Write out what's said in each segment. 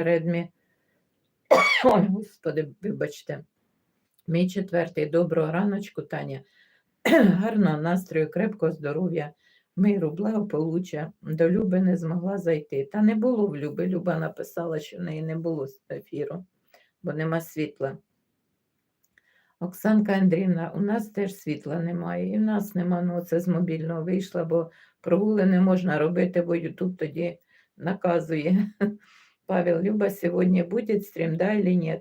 Редмі. Ой, господи, вибачте. Мій четвертий доброго раночку, Таня. Гарного настрою, крепкого здоров'я, миру, благополуччя. До Люби не змогла зайти. Та не було в Люби. Люба написала, що в неї не було ефіру, бо нема світла. Оксанка Андрівна, у нас теж світла немає, і в нас нема, ну це з мобільного вийшла, бо прогули не можна робити, бо Ютуб тоді наказує. Павел, Люба, сьогодні буде стрім, да или ні?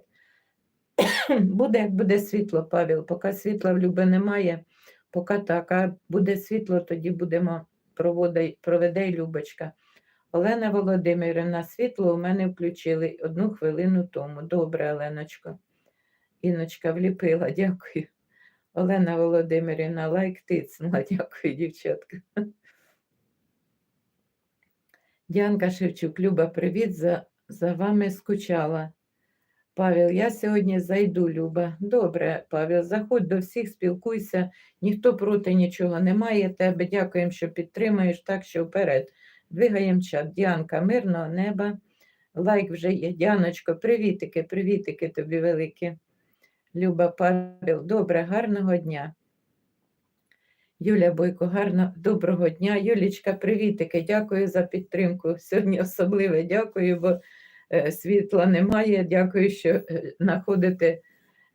Буде, як буде світло, Павел. Поки світла в Люби немає, поки так, а буде світло, тоді будемо проведе Любочка. Олена Володимирівна, світло у мене включили одну хвилину тому. Добре, Оленочко. Іночка вліпила, дякую. Олена Володимирівна, лайк тицнула, дякую, дівчатка. Діанка Шевчук, Люба, привіт, за, за вами скучала. Павел, я сьогодні зайду, Люба. Добре, Павел, заходь до всіх, спілкуйся, ніхто проти нічого немає тебе. Дякуємо, що підтримуєш, так що вперед. Двигаємо чат. Діанка, мирного неба. Лайк вже є. Діаночко, привітики, привітики тобі великі. Люба Павел, добре, гарного дня. Юля Бойко, гарно, доброго дня. Юлічка, привітики, дякую за підтримку. Сьогодні особливе дякую, бо світла немає. Дякую, що е, знаходите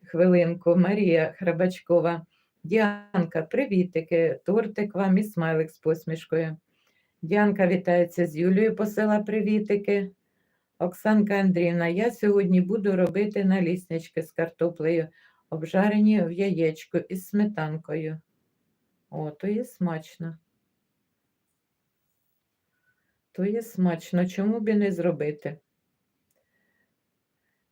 хвилинку. Марія Храбачкова. Діанка, привітики, тортик вам і смайлик з посмішкою. Діанка вітається з Юлією, посила привітики. Оксанка Андріївна, я сьогодні буду робити наліснички з картоплею, обжарені в яєчку із сметанкою. О, то є смачно. То є смачно. Чому б і не зробити?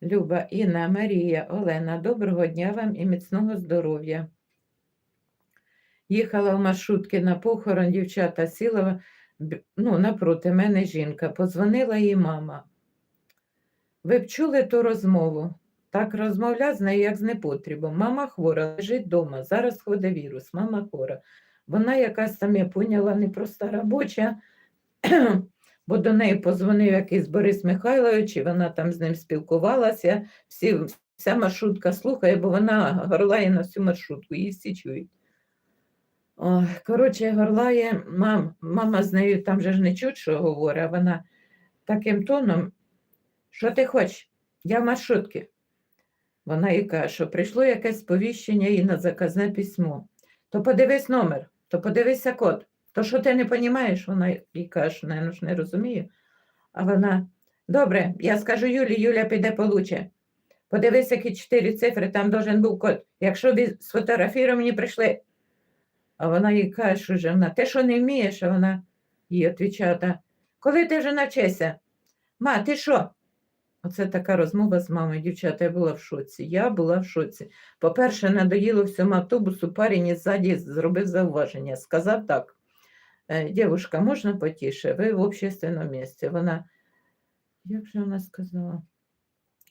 Люба, Інна, Марія, Олена, доброго дня вам і міцного здоров'я. Їхала в маршрутки на похорон, дівчата сіла ну, напроти мене жінка. Позвонила їй мама. Ви б чули ту розмову? Так розмовля з нею, як з непотрібом. Мама хвора, лежить вдома, зараз ходить вірус, мама хвора. Вона якась там, я поняла, непроста робоча, бо до неї позвонив якийсь Борис Михайлович, і вона там з ним спілкувалася. Всі, вся маршрутка слухає, бо вона горлає на всю маршрутку, її всі чують. Коротше, горлає, мам, мама з нею там же ж не чуть, що говорить, а вона таким тоном, що ти хочеш? Я в маршрутці. Вона їй каже, що прийшло якесь сповіщення і на заказне письмо. То подивись номер, то подивися код. То що ти не розумієш? Вона їй каже, «Ну, ж не розумію. А вона, добре, я скажу Юлі, Юля піде получе. Подивись, які чотири цифри, там должен був код. Якщо ви сфотографіровані прийшли. А вона їй каже, що вона, ти що не вмієш? А вона їй відповідає, коли ти вже навчишся? Ма, ти що? Оце така розмова з мамою. Дівчата, я була в шоці. Я була в шоці. По-перше, надоїло всьому автобусу, парень іззаді зробив зауваження. Сказав так. «Е, Дівушка, можна потіше? Ви в общественному місці. Вона, як же вона сказала?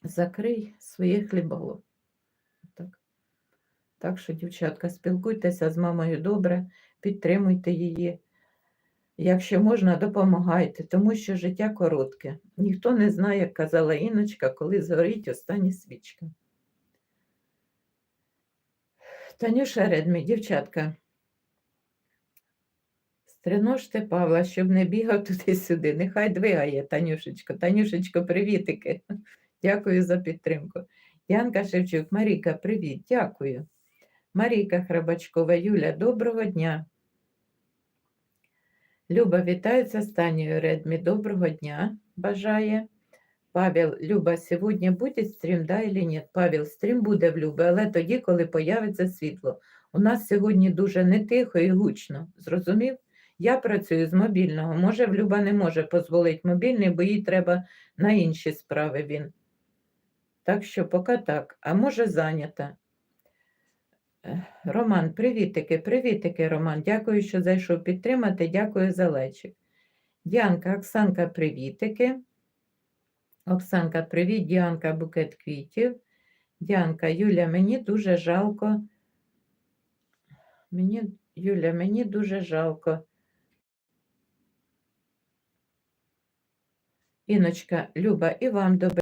Закрий своє хлібало. Так. так що, дівчатка, спілкуйтеся з мамою добре, підтримуйте її. Якщо можна, допомагайте, тому що життя коротке. Ніхто не знає, як казала Іночка, коли згорить остання свічка. Танюша Редмі, дівчатка, стриножте Павла, щоб не бігав туди-сюди. Нехай двигає, Танюшечко. Танюшечко, привітики. Дякую за підтримку. Янка Шевчук, Маріка, привіт, дякую. Марійка Храбачкова, Юля, доброго дня. Люба вітається з Танією Редмі. Доброго дня бажає. Павел, Люба, сьогодні буде стрім, да или ні? Павел, стрім буде в Люби, але тоді, коли появиться світло. У нас сьогодні дуже не тихо і гучно. Зрозумів? Я працюю з мобільного. Може, Люба не може дозволити мобільний, бо їй треба на інші справи він. Так що поки так, а може зайнята. Роман, привітики, привітики, Роман. Дякую, що зайшов підтримати. Дякую за лечик. Діанка, Оксанка, привітики. Оксанка, привіт, Діанка, букет квітів. Діанка, Юля, мені дуже жалко. Мені, Юля, мені дуже жалко. Іночка, Люба, і вам добре.